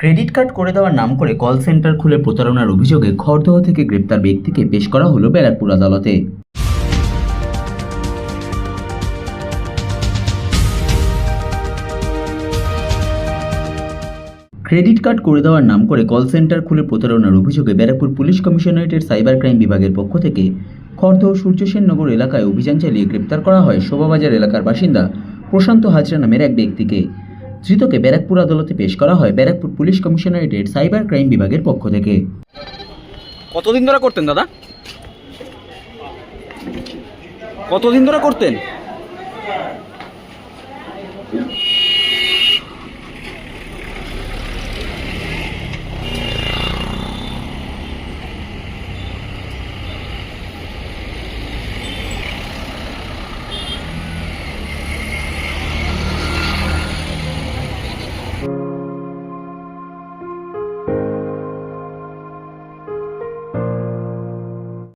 Credit card করে দেওয়ার নাম করে কল সেন্টার খুলে প্রতারণার অভিযোগে খড়দহ থেকে গ্রেপ্তার ব্যক্তিকে পেশ করা হলো ব্যারাকপুর আদালতে। ক্রেডিট কার্ড করে দেওয়ার নাম করে কল সেন্টার খুলে প্রতারণার অভিযোগে ব্যারাকপুর পুলিশ কমিশনারেটের সাইবার ক্রাইম বিভাগের পক্ষ থেকে খড়দহ সূর্যসেননগর এলাকায় অভিযান চালিয়ে গ্রেপ্তার করা হয় শোভাবাজার এলাকার বাসিন্দা প্রশান্ত হাজরা নামের এক ব্যক্তিকে। ধৃতকে ব্যারাকপুর আদালতে পেশ করা হয় ব্যারাকপুর পুলিশ কমিশনারেটের সাইবার ক্রাইম বিভাগের পক্ষ থেকে। কতদিন ধরে করতেন, দাদা? কতদিন ধরে করতেন?